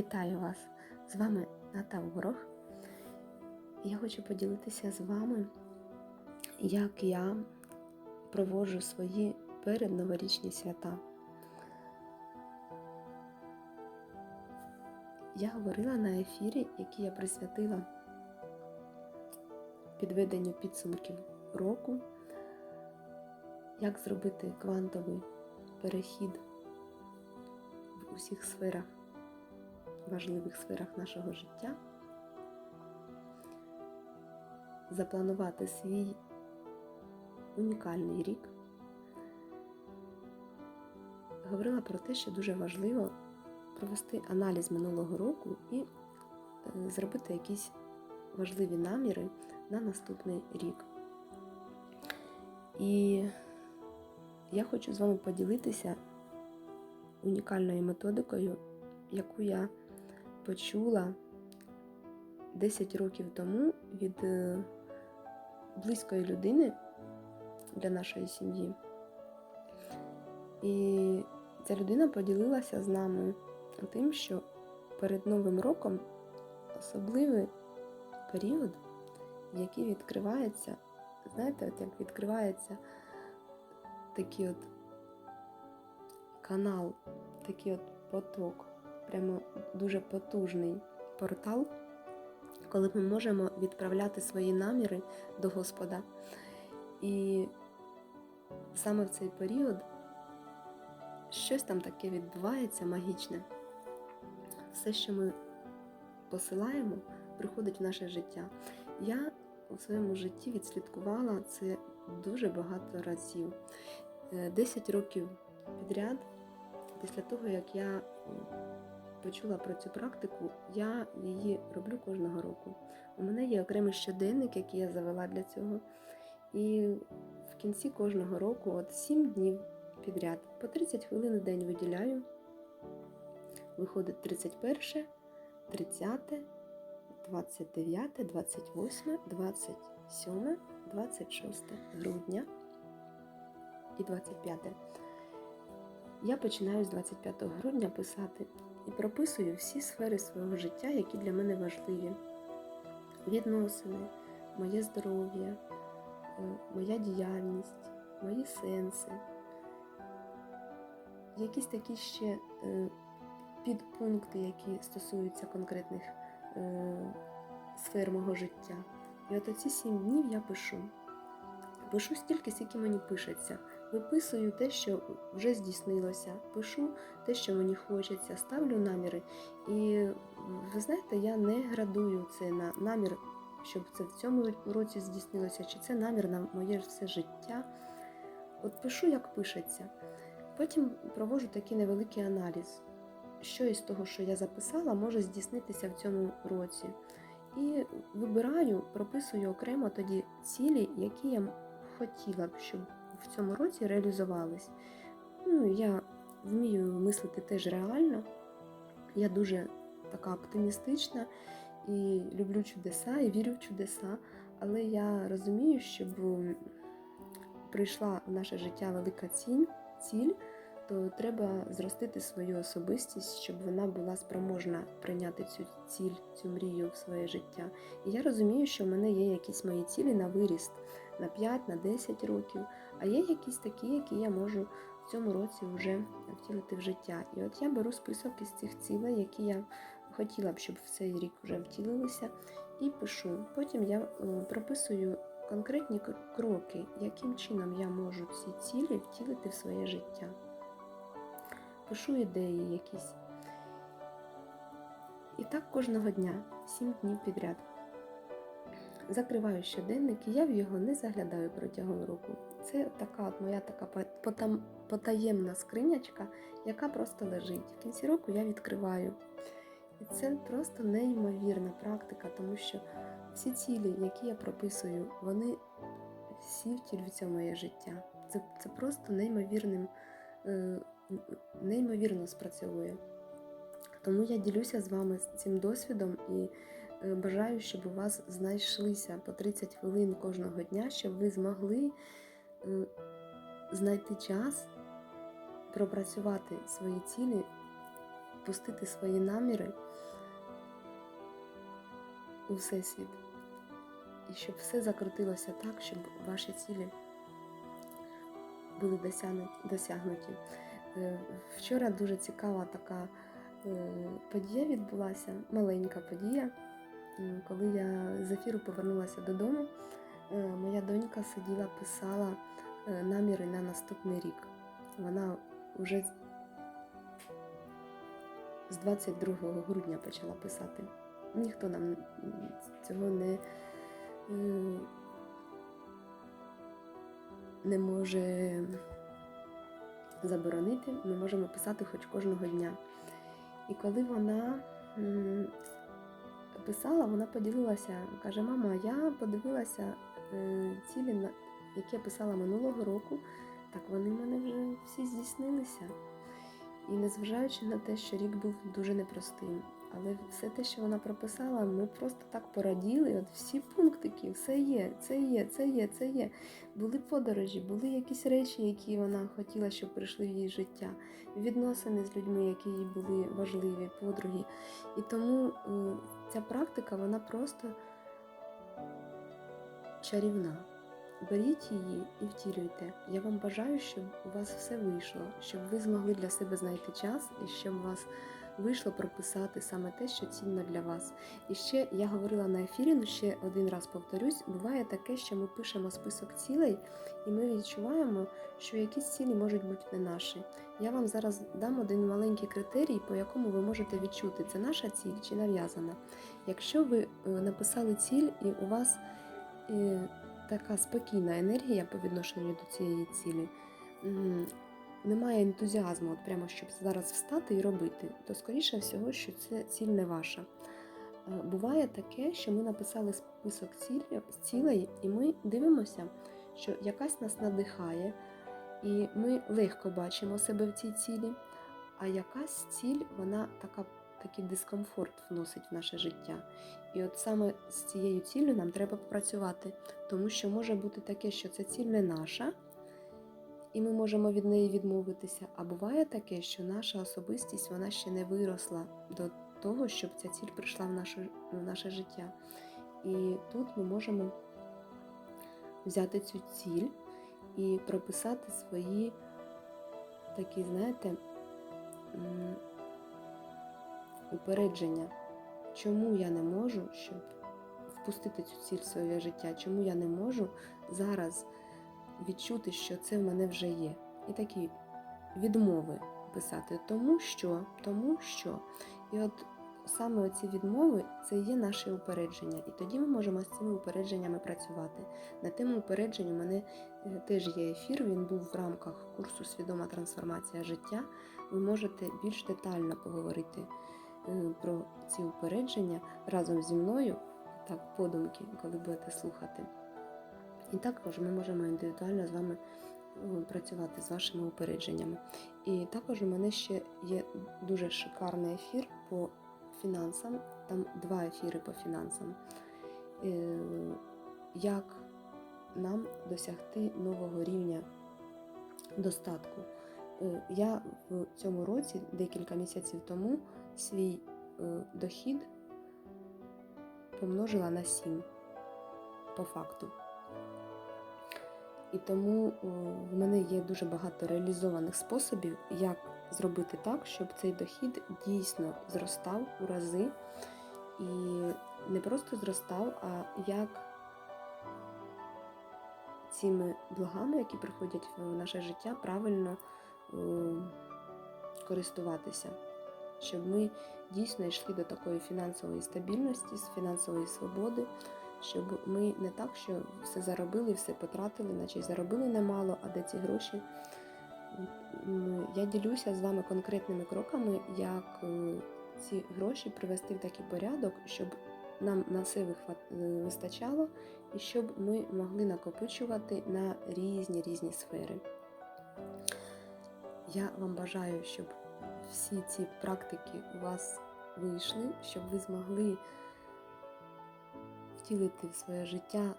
Вітаю вас! З вами Ната Ворог. Я хочу поділитися з вами, як я проводжу свої передноворічні свята. Я говорила на ефірі, який я присвятила підведенню підсумків року, як зробити квантовий перехід в усіх сферах важливих сферах нашого життя, запланувати свій унікальний рік. Говорила про те, що дуже важливо провести аналіз минулого року і е, зробити якісь важливі наміри на наступний рік. І я хочу з вами поділитися унікальною методикою, яку я почула 10 років тому від е, близької людини для нашої сім'ї. І ця людина поділилася з нами тим, що перед Новим роком особливий період, який відкривається, знаєте, от як відкривається такий от канал, такий от поток прямо дуже потужний портал, коли ми можемо відправляти свої наміри до Господа. І саме в цей період щось там таке відбувається магічне. Все, що ми посилаємо, приходить в наше життя. Я у своєму житті відслідкувала це дуже багато разів. Е, десять років підряд, після того, як я почула про цю практику, я її роблю кожного року. У мене є окремий щоденник, який я завела для цього. І в кінці кожного року, от 7 днів підряд, по 30 хвилин в день виділяю. Виходить 31, 30, 29, 28, 27, 26 грудня і 25. Я починаю з 25 грудня писати і прописую всі сфери свого життя, які для мене важливі: відносини, моє здоров'я, е, моя діяльність, мої сенси, якісь такі ще е, підпункти, які стосуються конкретних е, сфер мого життя. І от оці сім днів я пишу. Пишу стільки, скільки мені пишеться. Виписую те, що вже здійснилося, пишу те, що мені хочеться, ставлю наміри. І ви знаєте, я не градую це на намір, щоб це в цьому році здійснилося, чи це намір на моє все життя. От пишу, як пишеться. Потім проводжу такий невеликий аналіз, що із того, що я записала, може здійснитися в цьому році. І вибираю, прописую окремо тоді цілі, які я хотіла б, щоб в цьому році реалізувались. Ну, Я вмію мислити теж реально. Я дуже така оптимістична і люблю чудеса, і вірю в чудеса. Але я розумію, щоб прийшла в наше життя велика ціль, ціль, то треба зростити свою особистість, щоб вона була спроможна прийняти цю ціль, цю мрію в своє життя. І я розумію, що в мене є якісь мої цілі на виріст на 5, на 10 років, а є якісь такі, які я можу в цьому році вже втілити в життя. І от я беру список із цих цілей, які я хотіла б, щоб в цей рік вже втілилися, і пишу. Потім я прописую конкретні кроки, яким чином я можу ці цілі втілити в своє життя. Пишу ідеї якісь. І так кожного дня, 7 днів підряд. Закриваю щоденник і я в його не заглядаю протягом року. Це така от моя така потаємна скринячка, яка просто лежить. В кінці року я відкриваю. І це просто неймовірна практика, тому що всі цілі, які я прописую, вони всі втілюються в моє життя. Це це просто неймовірним, е, неймовірно спрацьовує. Тому я ділюся з вами цим досвідом і Е, бажаю, щоб у вас знайшлися по 30 хвилин кожного дня, щоб ви змогли знайти час, пропрацювати свої цілі, впустити свої наміри у всесвіт. І щоб все закрутилося так, щоб ваші цілі були досягнуті. Е, Вчора дуже цікава така е, подія відбулася, маленька подія. Коли я з ефіру повернулася додому, е, моя донька сиділа, писала е, наміри на наступний рік. Вона вже з 22 грудня почала писати. Ніхто нам цього не, е, не може заборонити. Ми можемо писати хоч кожного дня. І коли вона писала, вона поділилася, каже: Мама, я подивилася е, цілі, які я писала минулого року, так вони в мене вже всі здійснилися. І незважаючи на те, що рік був дуже непростим, але все те, що вона прописала, ми просто так пораділи. От всі пунктики, все є, це є, це є, це є. Були подорожі, були якісь речі, які вона хотіла, щоб прийшли в її життя, відносини з людьми, які їй були важливі, подруги. І тому е, ця практика, вона просто чарівна. Беріть її і втілюйте. Я вам бажаю, щоб у вас все вийшло, щоб ви змогли для себе знайти час і щоб у вас вийшло прописати саме те, що цінно для вас. І ще я говорила на ефірі, ну ще один раз повторюсь, буває таке, що ми пишемо список цілей, і ми відчуваємо, що якісь цілі можуть бути не наші. Я вам зараз дам один маленький критерій, по якому ви можете відчути, це наша ціль чи нав'язана. Якщо ви е, написали ціль і у вас е, така спокійна енергія по відношенню до цієї цілі, немає ентузіазму, от прямо щоб зараз встати і робити, то скоріше всього, що це ціль не ваша. Е, Буває таке, що ми написали список цілей, і ми дивимося, що якась нас надихає, і ми легко бачимо себе в цій цілі, а якась ціль, вона така, такий дискомфорт вносить в наше життя. І от саме з цією ціллю нам треба попрацювати, тому що може бути таке, що ця ціль не наша, і ми можемо від неї відмовитися. А буває таке, що наша особистість вона ще не виросла до того, щоб ця ціль прийшла в наше, в наше життя. І тут ми можемо взяти цю ціль і прописати свої такі, знаєте, упередження, чому я не можу, щоб впустити цю ціль в своє життя, чому я не можу зараз відчути, що це в мене вже є. І такі відмови писати, тому що, тому що. І от саме оці відмови це є наші упередження. І тоді ми можемо з цими упередженнями працювати. На тему упереджень у мене е, теж є ефір, він був в рамках курсу Свідома трансформація життя. Ви можете більш детально поговорити про ці упередження разом зі мною, так, подумки, коли будете слухати. І також ми можемо індивідуально з вами е, працювати з вашими упередженнями. І також у мене ще є дуже шикарний ефір по фінансам. Там два ефіри по фінансам. Е, Як нам досягти нового рівня достатку? Е, Я в цьому році, декілька місяців тому, свій е, дохід помножила на 7 по факту. І тому о, в мене є дуже багато реалізованих способів, як зробити так, щоб цей дохід дійсно зростав у рази. І не просто зростав, а як цими благами, які приходять в наше життя, правильно е, користуватися. Щоб ми дійсно йшли до такої фінансової стабільності, фінансової свободи, щоб ми не так, що все заробили, все потратили, наче заробили немало, а де ці гроші. Я ділюся з вами конкретними кроками, як е, ці гроші привести в такий порядок, щоб нам на все е, вистачало, і щоб ми могли накопичувати на різні різні сфери. Я вам бажаю, щоб всі ці практики у вас вийшли, щоб ви змогли втілити в своє життя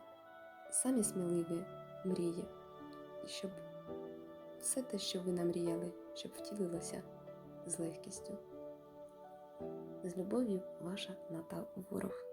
самі сміливі мрії, і щоб все те, що ви намріяли, щоб втілилося з легкістю. З любов'ю, ваша Ната Ворог.